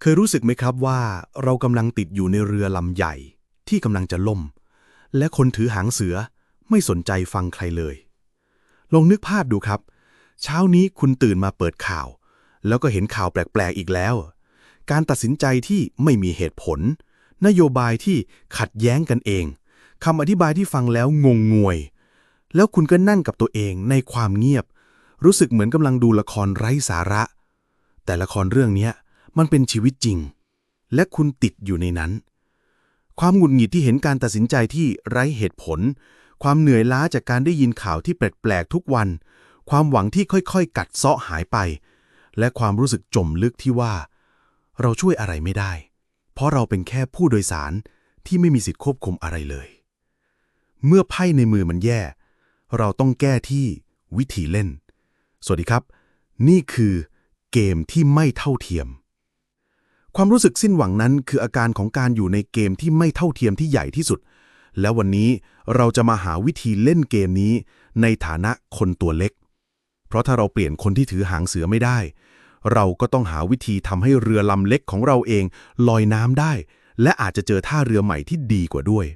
เคยรู้สึกไหมครับว่าเรากำลังติดอยู่ในเรือลำใหญ่ที่กำลังจะล่ม และคนถือหางเสือไม่สนใจฟังใครเลย ลองนึกภาพดูครับ เช้านี้คุณตื่นมาเปิดข่าว แล้วก็เห็นข่าวแปลกๆอีกแล้ว การตัดสินใจที่ไม่มีเหตุผล นโยบายที่ขัดแย้งกันเองคำอธิบายที่ฟังแล้วงงงวย แล้วคุณก็นั่งกับตัวเองในความเงียบ รู้สึกเหมือนกำลังดูละครไร้สาระ แต่ละครเรื่องนี้ มันเป็นชีวิตจริง และคุณติดอยู่ในนั้น ความหงุดหงิดที่เห็นการตัดสินใจที่ไร้เหตุผล ความเหนื่อยล้าจากการได้ยินข่าวที่แปลกๆทุกวัน ความหวังที่ค่อยๆ กัดเซาะหายไป และความรู้สึกจมลึกที่ว่า เราช่วยอะไรไม่ได้ เพราะเราเป็นแค่ผู้โดยสารที่ไม่มีสิทธิควบคุมอะไรเลย เมื่อไพ่ในมือมันแย่ เราต้องแก้ที่วิธีเล่น สวัสดีครับ นี่คือเกมที่ไม่เท่าเทียม ความรู้สึกสิ้นหวังนั้นคืออาการของการอยู่ในเกมที่ไม่เท่าเทียมที่ใหญ่ที่สุด และวันนี้เราจะมาหาวิธีเล่นเกมนี้ ในฐานะคนตัวเล็ก เพราะถ้าเราเปลี่ยนคนที่ถือหางเสือไม่ได้ เราก็ต้องหาวิธีทำให้เรือลำเล็กของเราเองลอยน้ำได้ และอาจจะเจอท่าเรือใหม่ที่ดีกว่าด้วย